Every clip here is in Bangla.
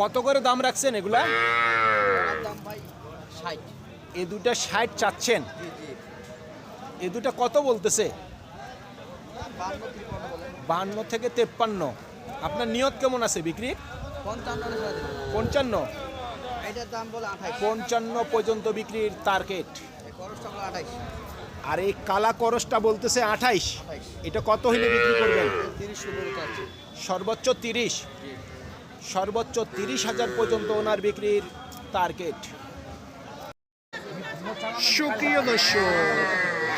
কত করে দাম রাখছেন এগুলা? এ দুটা ষাট চাচ্ছেন। এ দুটা কত বলতেছে? বান্ন বাহান্ন থেকে তেপ্পান্ন। আপনার নিয়ত কেমন আছে বিক্রি পঞ্চান্ন পঞ্চান্ন। পর্যন্ত বিক্রির টার্গেট আর এই কালা করসটা বলতেছে আঠাইশ। এটা কত হইলে বিক্রি করবেন? সর্বোচ্চ তিরিশ। সর্বোচ্চ তিরিশ হাজার পর্যন্ত ওনার বিক্রির টার্গেট সুপ্রিয় দর্শক,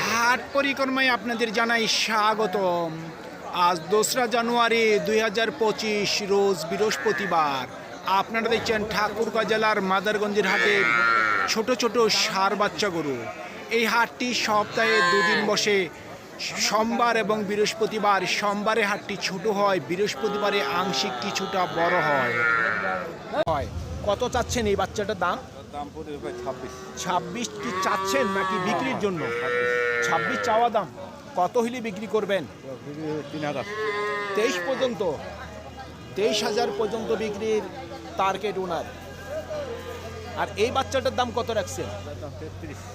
হাট পরিক্রমায় আপনাদের জানাই স্বাগতম। আজ দোসরা জানুয়ারি দুই হাজার পঁচিশ, রোজ বৃহস্পতিবার। আপনারা দেখছেন ঠাকুরগাঁ জেলার মাদারগঞ্জের হাটে ছোট ছোট সার বাচ্চা গরু। এই হাটটি সপ্তাহে দুদিন বসে সোমবার এবং বৃহস্পতিবার সোমবারে হাটটি ছোট হয় বৃহস্পতিবারে আংশিক কিছুটা বড় হয়। হয়। কত চাচ্ছেন এই বাচ্চাটার দাম? দাম পড়ে ভাই ছাব্বিশ। কি চাচ্ছেন নাকি বিক্রির জন্য? ছাব্বিশ। চাওয়া দাম। কত হইলে বিক্রি করবেন? তেইশ পর্যন্ত। তেইশ হাজার পর্যন্ত বিক্রির টার্গেট ওনার আর এই বাচ্চাটার দাম কত রাখছেন?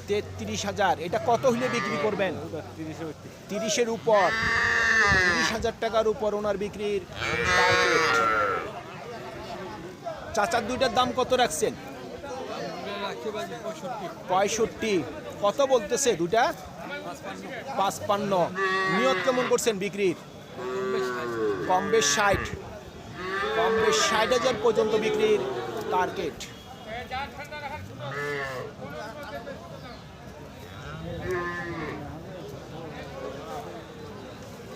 তেত্রিশ হাজার। এটা কত হলে বিক্রি করবেন? তিরিশের উপর। তিরিশ হাজার টাকার উপর ওনার বিক্রির চাচার দুইটার দাম কত রাখছেন? পঁয়ষট্টি। কত বলতেছে দুটা পাঁচপান্ন। নিয়ত কেমন করছেন বিক্রির? কম বেশ ষাট। কম বেশ ষাট হাজার পর্যন্ত বিক্রির টার্গেট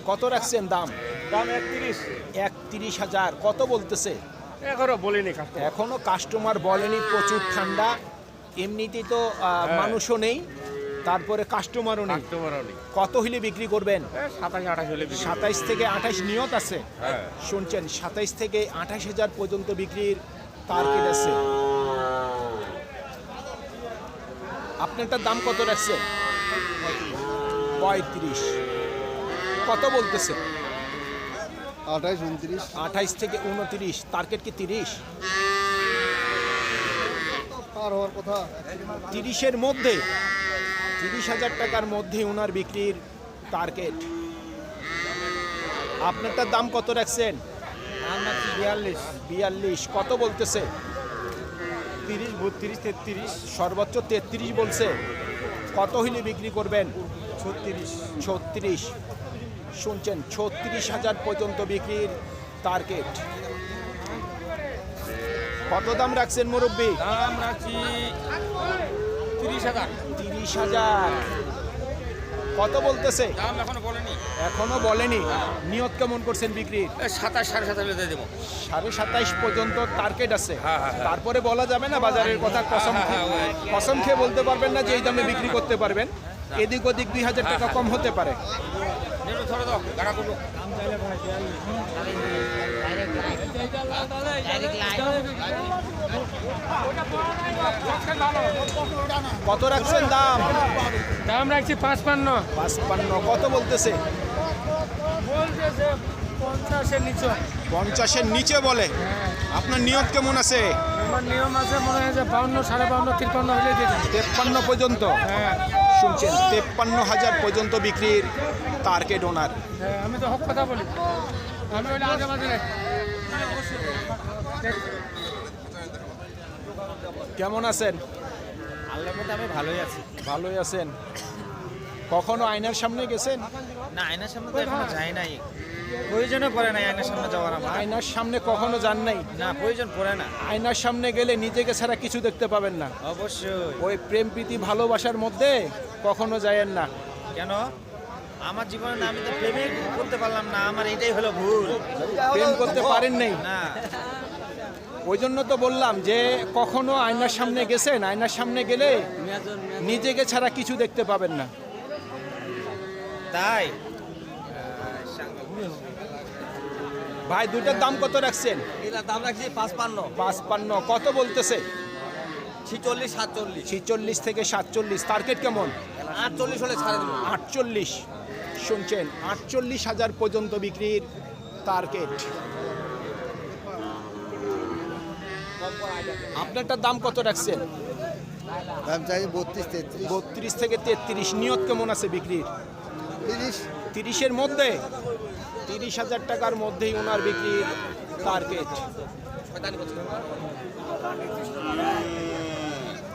কত রাখছেন দাম? দাম একত্রিশ। একত্রিশ হাজার। কত বলতেছে? এগারো বলিনি এখনও কাস্টমার বলেনি প্রচুর ঠান্ডা। এমনিতেই তো মানুষও নেই তারপরে কাস্টমারও নেই। কত হইলে বিক্রি করবেন? হলে। সাতাইশ থেকে আঠাশ নিয়ত আছে। হ্যাঁ। শুনছেন সাতাইশ থেকে আঠাশ হাজার পর্যন্ত বিক্রির টার্গেট আছে। আপনারটার দাম কত রাখছে পঁয়ত্রিশ। কত বলতেছে? আঠাইশ উনত্রিশ। আঠাইশ থেকে উনত্রিশ টার্গেট কি তিরিশ? পার হওয়ার কথা। তিরিশের মধ্যে তিরিশ হাজার টাকার মধ্যে ওনার বিক্রির টার্গেট আপনারটার দাম কত রাখছেন? বিয়াল্লিশ। বিয়াল্লিশ কত বলতেছে? তিরিশ বত্রিশ তেত্রিশ। সর্বোচ্চ তেত্রিশ বলছে। কত হইলে বিক্রি করবেন? ছত্রিশ। ছত্রিশ। শুনছেন ছত্রিশ হাজার পর্যন্ত বিক্রির টার্গেট কত দাম রাখছেন মুরব্বী? দাম রাখছি তিরিশ হাজার। তিরিশ হাজার। কত বলতেছে? দাম এখনও বলেনি। এখনও বলেনি। নিয়ত কেমন করছেন বিক্রি সাতাশ সাড়ে সাতাশ দেবো। সাড়ে সাতাইশ পর্যন্ত টার্গেট আছে। হ্যাঁ, হ্যাঁ, হ্যাঁ। তারপরে বলা যাবে না বাজারের কথা কসম কসম খেয়ে বলতে পারবেন না যে এই দামে বিক্রি করতে পারবেন। এদিক ওদিক দুই হাজার টাকা কম হতে পারে। কত রাখছেন দাম? দাম রাখছি পাঁচপান্ন। পাঁচপান্ন কত বলতেছে? বলতেছে পঞ্চাশের নিচে। পঞ্চাশের নিচে বলে। আপনার নিয়ত কেমন আছে? আমার নিয়ম আছে মনে হয় যে বাউন্ন সাড়ে বাউন্ন তিপ্পান্ন হলে দিয়ে তেপ্পান্ন পর্যন্ত? হ্যাঁ। শুনছেন তেপ্পান্ন হাজার পর্যন্ত বিক্রির টার্গেট ওনার হ্যাঁ আমি তো হক কথা বলি। আমি বাজে কেমন আছেন? আল্লাহর মধ্যে আমি ভালোই আছি। ভালোই আছেন। কখনো আয়নার সামনে গেছেন? না আয়নার সামনে তো এখনও যাই নাই। প্রয়োজনে পড়ে নাই আয়নার সামনে যাওয়ার আমার। আয়নার সামনে কখনো যান নাই? না প্রয়োজন পড়ে না। আয়নার সামনে গেলে নিজেকে ছাড়া কিছু দেখতে পাবেন না। অবশ্যই। ওই প্রেম প্রীতি ভালোবাসার মধ্যে কখনো যায়েন না। কেন? আমার জীবনে না আমি তো প্রেমে করতে পারলাম না আমার এটাই হলো ভুল। প্রেম করতে পারেন নাই? না। ওই জন্য তো বললাম যে কখনো আয়নার সামনে গেছেন? আয়নার সামনে গেলে নিজেকে ছাড়া কিছু দেখতে পাবেন না। তাই? ভাই দুইটার দাম কত রাখছেন? এটার দাম রাখছি পাঁচপান্ন। পাঁচপান্ন। কত বলতেছে? ছিচল্লিশ সাতচল্লিশ। ছিচল্লিশ থেকে সাতচল্লিশ। টার্গেট কেমন? আটচল্লিশ হলে ছাড়ে দেবো। আটচল্লিশ। শুনছেন আটচল্লিশ হাজার পর্যন্ত বিক্রির টার্গেট। আপনারটার দাম কত রাখছেন? দাম চাই বত্রিশ তেত্রিশ। বত্রিশ থেকে তেত্রিশ। নিয়ত কেমন আছে বিক্রির? তিরিশ। তিরিশের মধ্যে তিরিশ হাজার টাকার মধ্যেই ওনার বিক্রির টার্গেট।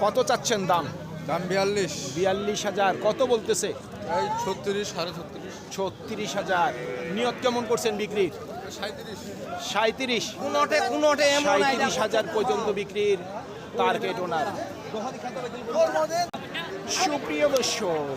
কত চাচ্ছেন দাম? দাম বিয়াল্লিশ। বিয়াল্লিশ হাজার কত বলতেছে? এই ছত্রিশ সাড়ে ছত্রিশ। ছত্রিশ হাজার। নিয়ত কেমন করছেন বিক্রির? সাঁত্রিশ সাঁত্রিশ হাজার পর্যন্ত বিক্রির টার্গেট ওনার। সুপ্রিয় দর্শক